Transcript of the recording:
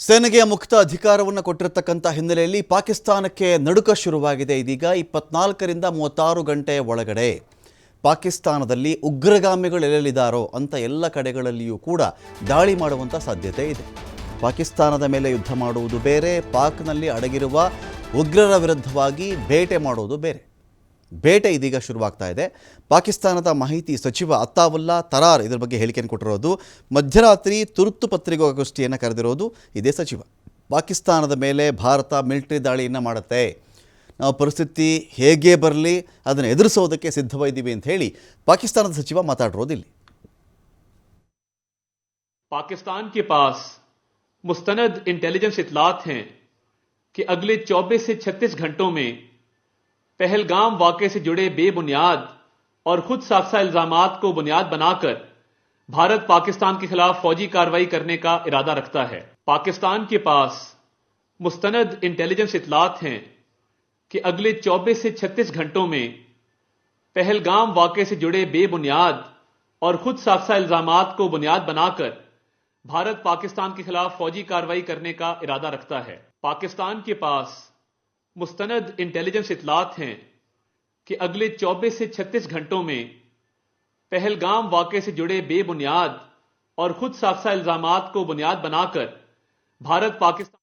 ಸೇನೆಗೆ ಮುಕ್ತ ಅಧಿಕಾರವನ್ನು ಕೊಟ್ಟಿರತಕ್ಕಂಥ ಹಿನ್ನೆಲೆಯಲ್ಲಿ ಪಾಕಿಸ್ತಾನಕ್ಕೆ ನಡುಕ ಶುರುವಾಗಿದೆ. ಇದೀಗ ಇಪ್ಪತ್ನಾಲ್ಕರಿಂದ ಮೂವತ್ತಾರು ಗಂಟೆ ಒಳಗಡೆ ಪಾಕಿಸ್ತಾನದಲ್ಲಿ ಉಗ್ರಗಾಮಿಗಳು ಎಲ್ಲೆಲ್ಲಿದ್ದಾರೋ ಅಂತ ಎಲ್ಲ ಕಡೆಗಳಲ್ಲಿಯೂ ಕೂಡ ದಾಳಿ ಮಾಡುವಂಥ ಸಾಧ್ಯತೆ ಇದೆ. ಪಾಕಿಸ್ತಾನದ ಮೇಲೆ ಯುದ್ಧ ಮಾಡುವುದು ಬೇರೆ, ಪಾಕ್ನಲ್ಲಿ ಅಡಗಿರುವ ಉಗ್ರರ ವಿರುದ್ಧವಾಗಿ ಬೇಟೆ ಮಾಡುವುದು ಬೇರೆ. ಬೇಟೆ ಇದೀಗ ಶುರುವಾಗ್ತಾ ಇದೆ ಪಾಕಿಸ್ತಾನದ ಮಾಹಿತಿ ಸಚಿವ ಅತ್ತಾವುಲ್ಲಾ ತರಾರ್ ಇದ್ರ ಬಗ್ಗೆ ಹೇಳಿಕೆಯನ್ನು ಕೊಟ್ಟಿರೋದು ಮಧ್ಯರಾತ್ರಿ ತುರ್ತು ಪತ್ರಿಕಾಗೋಷ್ಠಿಯನ್ನು ಕರೆದಿರೋದು ಇದೇ ಸಚಿವ ಪಾಕಿಸ್ತಾನದ ಮೇಲೆ ಭಾರತ ಮಿಲಿಟರಿ ದಾಳಿಯನ್ನು ಮಾಡುತ್ತೆ ನಾವು ಪರಿಸ್ಥಿತಿ ಹೇಗೆ ಬರಲಿ ಅದನ್ನು ಎದುರಿಸೋದಕ್ಕೆ ಸಿದ್ಧವಾಗಿದ್ದೀವಿ ಅಂತ ಹೇಳಿ ಪಾಕಿಸ್ತಾನದ ಸಚಿವ ಮಾತಾಡಿರೋದು ಇಲ್ಲಿ पाकिस्तान के पास मुस्तनद इंटेलिजेंस इतलात हैं कि अगले 24 से 36 घंटों में पहलगाम वाक़े से जुड़े बेबुनियाद और खुद साख्ता इल्ज़ाम को बुनियाद बनाकर भारत पाकिस्तान के खिलाफ फौजी कार्रवाई करने का इरादा रखता है। पाकिस्तान के पास मुस्तनद इंटेलिजेंस इतलात हैं कि अगले 24 से 36 घंटों में पहलगाम वाक़े से जुड़े बेबुनियाद और खुद साख्ता इल्ज़ाम को बुनियाद बनाकर भारत पाकिस्तान के खिलाफ फौजी कार्रवाई करने का इरादा रखता है। पाकिस्तान के पास मुस्तनद इंटेलिजेंस इतलात हैं कि अगले 24 से 36 घंटों में पहलगाम वाक़े से जुड़े बेबुनियाद और खुद साफसा इल्ज़ाम को बुनियाद बनाकर भारत पाकिस्तान